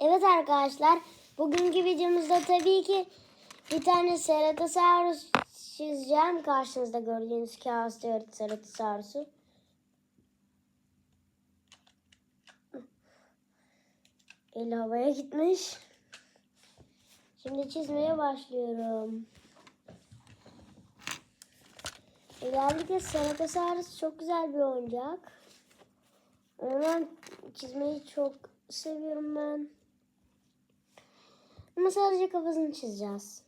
Evet arkadaşlar, bugünkü videomuzda tabii ki bir tane Ceratosaurus çizeceğim. Karşınızda gördüğünüz kaos Ceratosaurus'u. El havaya gitmiş. Şimdi çizmeye başlıyorum. Özellikle Ceratosaurus çok güzel bir oyuncak. Onu çizmeyi çok seviyorum ben. Ama sadece kafasını çizeceğiz.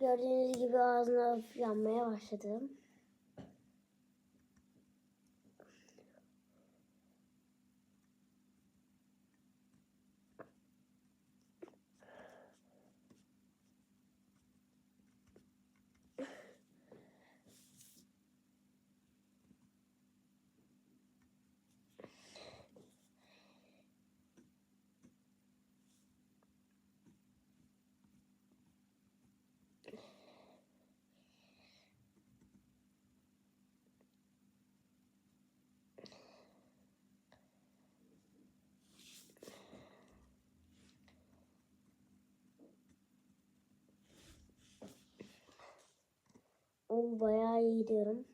Gördüğünüz gibi ağzına yanmaya başladı. Bayağı iyi diyorum.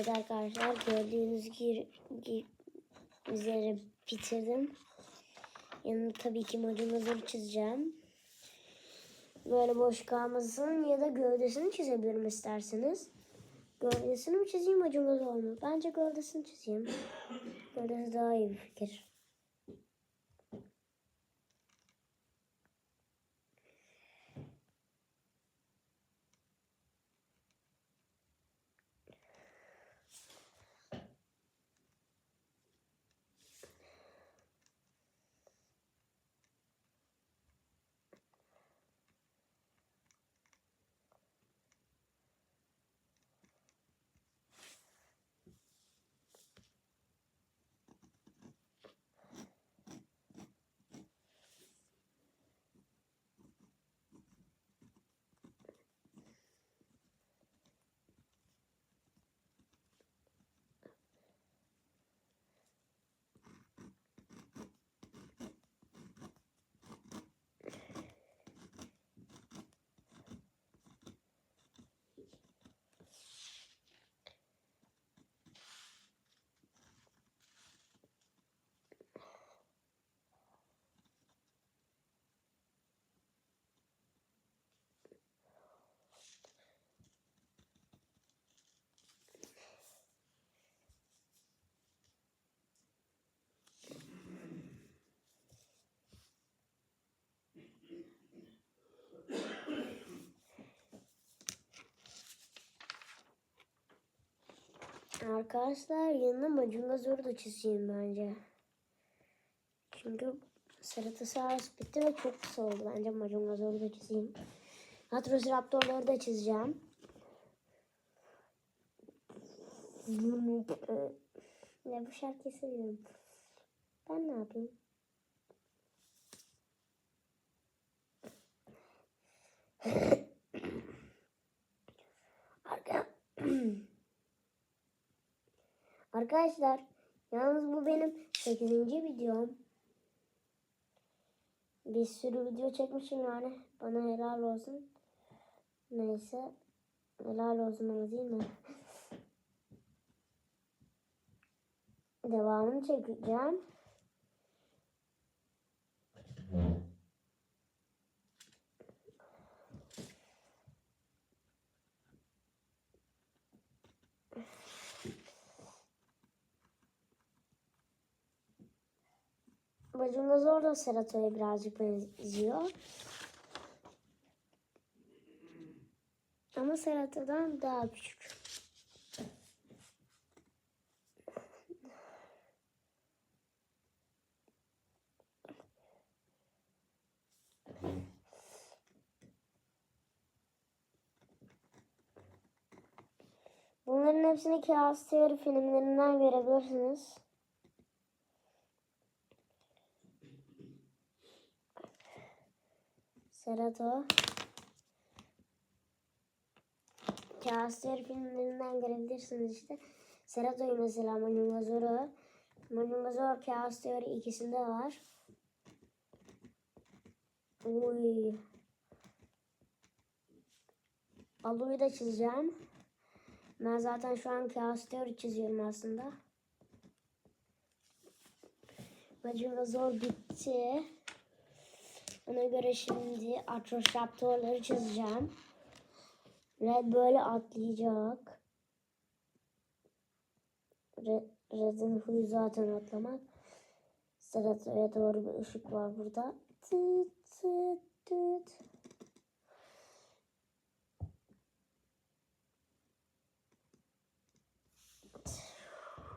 Evet arkadaşlar gördüğünüz gibi gi- üzere bitirdim. Yanına tabii ki macunaları çizeceğim. Böyle boş kalmasın ya da gövdesini çizebilirim isterseniz. Gövdesini mi çizeyim macunaları mu? Bence gövdesini çizeyim. Gövdesi daha iyi bir fikir. Arkadaşlar yanına macunga zoru da çizeyim bence. Çünkü Ceratosaurus bitti ve çok kısa oldu. Bence macunga zoru da çizeyim. Hatrosiraptorları da çizeceğim. Ya bu şarkıyı seviyorum. Ben ne yapayım? Arkadaşlar yalnız bu benim 8. videom. Bir sürü video çekmişim yani. Bana helal olsun. Neyse. Helal olsun ama değil mi? Devamını çekeceğim. Bacımgazor da Serato'ya birazcık benziyor. Ama Serato'dan daha küçük. Bunların hepsini Chaos Theory filmlerinden görebilirsiniz. Serato. Theory filmlerinden görebilirsiniz işte. Serato'yu mesela Manungazor'u. Manungazor Theory ikisinde var. Uy. Alu'yu da çizeceğim. Ben zaten şu an Theory çiziyorum aslında. Bacım zor bitti. Ona göre şimdi Atrosraptorları çizeceğim. Red böyle atlayacak. Red, Red'in huyu zaten atlamak. Serato'ya doğru bir ışık var burada. Tıt tıt tıt.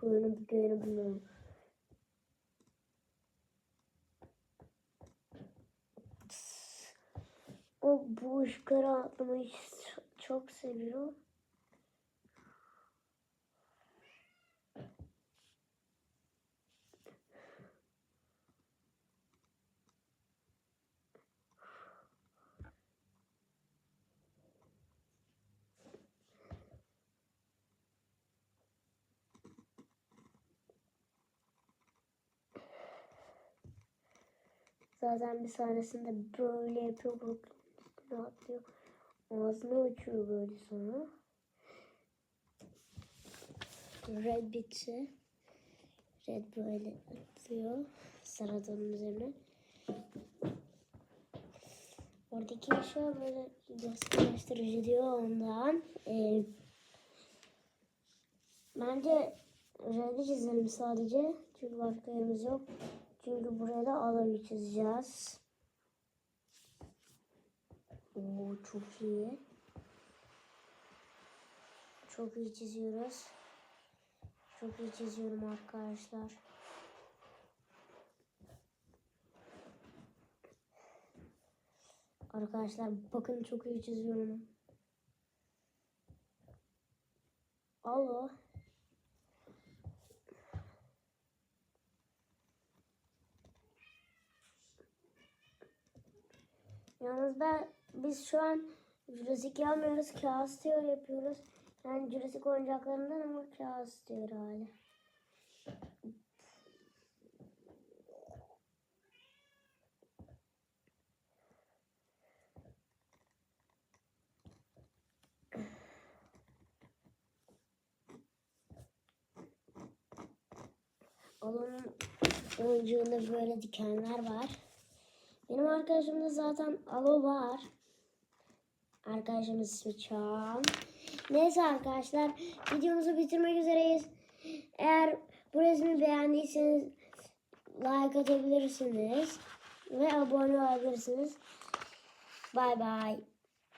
Huyunu bir görebiliyorum. Bu ışıkları atlamayı çok seviyor. Zaten bir sahnesinde böyle yapıyor. Üstüne atlıyor. Ağzını açıyor böyle sonra. Red bitti. Red böyle atlıyor. Saratonun üzerine. Oradaki eşya böyle gösteriştirici diyor ondan. Ee, bence Red'i çizelim sadece. Çünkü başka yerimiz yok. Çünkü buraya da alayı çizeceğiz. Oo çok iyi. Çok iyi çiziyoruz. Çok iyi çiziyorum arkadaşlar. Arkadaşlar bakın çok iyi çiziyorum. Alo. Yalnız ben biz şu an Jurassic yapmıyoruz. Chaos Theory yapıyoruz. Yani Jurassic oyuncaklarından ama Chaos Theory hali. Onun oyuncuğunda böyle dikenler var. Benim arkadaşımda zaten alo var. Arkadaşımız ismi. Neyse arkadaşlar videomuzu bitirmek üzereyiz. Eğer bu resmi beğendiyseniz like atabilirsiniz. Ve abone olabilirsiniz. Bay bay.